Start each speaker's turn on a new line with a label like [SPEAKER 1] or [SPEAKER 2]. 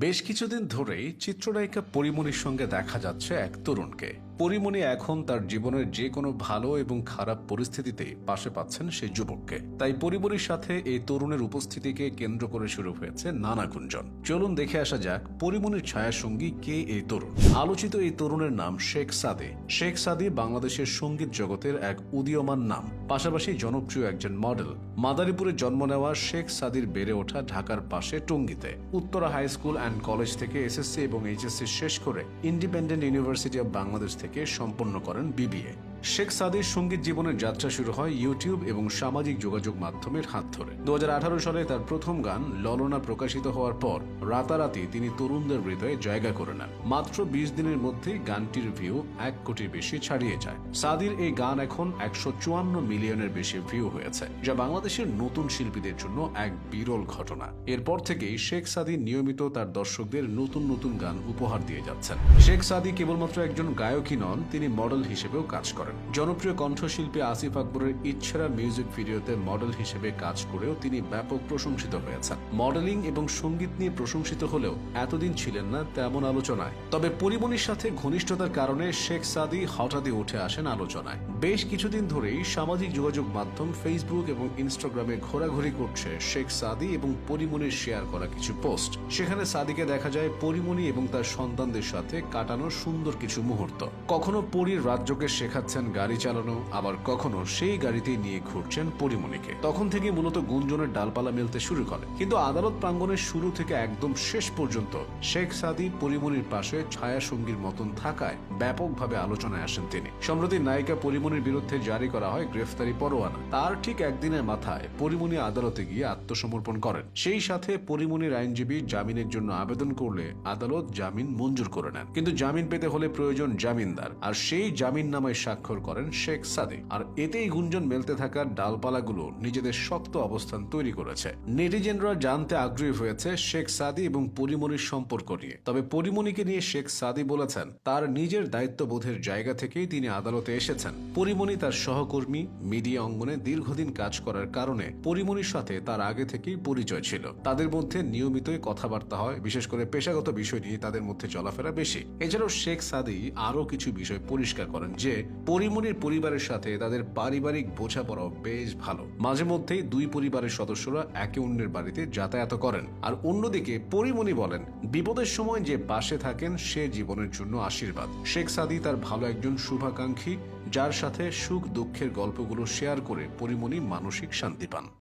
[SPEAKER 1] বেশ কিছুদিন ধরেই চিত্রনায়িকা পরিমণির সঙ্গে দেখা যাচ্ছে এক তরুণকে। পরিমণি এখন তার জীবনের যে কোনো ভালো এবং খারাপ পরিস্থিতিতে পাশে পাচ্ছেন সেই যুবককে। তাই পরিমণির সাথে এই তরুণের উপস্থিতিকে কেন্দ্র করে শুরু হয়েছে নানা গুঞ্জন। চলুন দেখে আসা যাক পরিমণির ছায়াসঙ্গী কে এই তরুণ? আলোচিত এই তরুণের নাম শেখ সাদে। শেখ সাদি বাংলাদেশের সংগীত জগতের এক উদীয়মান নাম। পাশাপাশি জনপ্রিয় একজন মডেল। মাদারীপুরে জন্ম নেওয়া শেখ সাদির বেড়ে ওঠা ঢাকার পাশে টঙ্গীতে। Uttara high school and college থেকে এসএসসি এবং এইচএসসি শেষ করে ইন্ডিপেন্ডেন্ট ইউনিভার্সিটি অব বাংলাদেশ থেকে সম্পন্ন করেন বিবিএ। শেখ সাদির সংগীত জীবনের যাত্রা শুরু হয় ইউটিউব এবং সামাজিক যোগাযোগ মাধ্যমের হাত ধরে। দু হাজার আঠারো সালে তার প্রথম গান ললনা প্রকাশিত হওয়ার পর রাতারাতি তিনি তরুণদের হৃদয়ে জায়গা করে নেন। মাত্র বিশ দিনের মধ্যেই গানটির ভিউ এক কোটির বেশি ছাড়িয়ে যায়। সাদির এই গান এখন একশো চুয়ান্ন মিলিয়নের বেশি ভিউ হয়েছে, যা বাংলাদেশের নতুন শিল্পীদের জন্য এক বিরল ঘটনা। এরপর থেকেই শেখ সাদি নিয়মিত তার দর্শকদের নতুন নতুন গান উপহার দিয়ে যাচ্ছেন। শেখ সাদি কেবলমাত্র একজন গায়কই নন, তিনি মডেল হিসেবেও কাজ করেন। জনপ্রিয় কণ্ঠশিল্পী আসিফ আকবরের ইচ্ছারা মিউজিক ভিডিওতে মডেল হিসেবে কাজ করেও তিনি ব্যাপক প্রশংসিত হয়েছেন। মডেলিং এবং সংগীত নিয়ে প্রশংসিত হলেও এতদিন ছিলেন না তেমন আলোচনায়। তবে পরিমণির সাথে ঘনিষ্ঠতার কারণে শেখ সাদি হঠাৎই উঠে আসেন আলোচনায়। বেশ কিছুদিন ধরেই সামাজিক যোগাযোগ মাধ্যম ফেসবুক এবং ইনস্টাগ্রামে ঘোরাঘুরি করছে শেখ সাদি এবং পরিমণির শেয়ার করা কিছু পোস্ট সেখানে সাদিকে দেখা যায় পরিমণি এবং তার সন্তানদের সাথে কাটানো সুন্দর কিছু মুহূর্ত। কখনো পরীর রাজ্যকে শেখাচ্ছেন গাড়ি চালানো, আবার কখনো সেই গাড়িতেই নিয়ে ঘুরছেন পরিমণিকে। তখন থেকে মূলত গুঞ্জনের ডালপালা মেলতে শুরু করে। কিন্তু আদালত প্রাঙ্গণের শুরু থেকে একদম শেষ পর্যন্ত শেখ সাদি পরিমণির পাশে ছায়া সঙ্গীর মতন থাকায় ব্যাপকভাবে আলোচনায় আসেন তিনি। সম্প্রতি নায়িকা পরিমণির বিরুদ্ধে জারি করা হয় গ্রেফতারি পরোয়ানা। তার ঠিক একদিনের মাথায় পরিমণি আদালতে গিয়ে আত্মসমর্পণ করেন। সেই সাথে পরিমণির আইনজীবী জামিনের জন্য আবেদন করলে আদালত জামিন মঞ্জুর করে নেন। কিন্তু জামিন পেতে হলে প্রয়োজন জামিনদার। আর সেই জামিন নামায় স্বাক্ষর করেন শেখ সাদি। আর এতেই গুঞ্জন মেলতে থাকা ডালপালাগুলো নিজেদের শক্ত অবস্থান তৈরি করেছে। নেটিজেনরা জানতে আগ্রহী হয়েছে শেখ সাদি এবং পরিমণির সম্পর্ক নিয়ে। তবে পরিমণিকে নিয়ে শেখ সাদি বলেছেন, তার নিজের দায়িত্ববোধের জায়গা থেকেই তিনি আদালতে এসেছেন। পরিমণি তার সহকর্মী, মিডিয়া অঙ্গনে দীর্ঘদিন কাজ করার কারণে পরিমণির সাথে তার আগে থেকেই পরিচয় ছিল। তাদের মধ্যে নিয়মিতই কথাবার্তা হয়, বিশেষ করে পেশাগত বিষয় নিয়ে তাদের মধ্যে চলাফেরা বেশি। এছাড়াও শেখ সাদি আরও কিছু বিষয় পরিষ্কার করেন যে পরিমণির পরিবারের সাথে তাদের পারিবারিক বোঝাপড়াও বেশ ভালো। মাঝে মধ্যেই দুই পরিবারের সদস্যরা একে অন্যের বাড়িতে যাতায়াত করেন। আর অন্যদিকে পরিমনি বলেন, বিপদের সময় যে পাশে থাকেন সে জীবনের জন্য আশীর্বাদ। শেখ সাদি তার ভালো একজন শুভাকাঙ্ক্ষী, যার সাথে সুখ দুঃখের গল্পগুলো শেয়ার করে পরিমনি মানসিক শান্তি পান।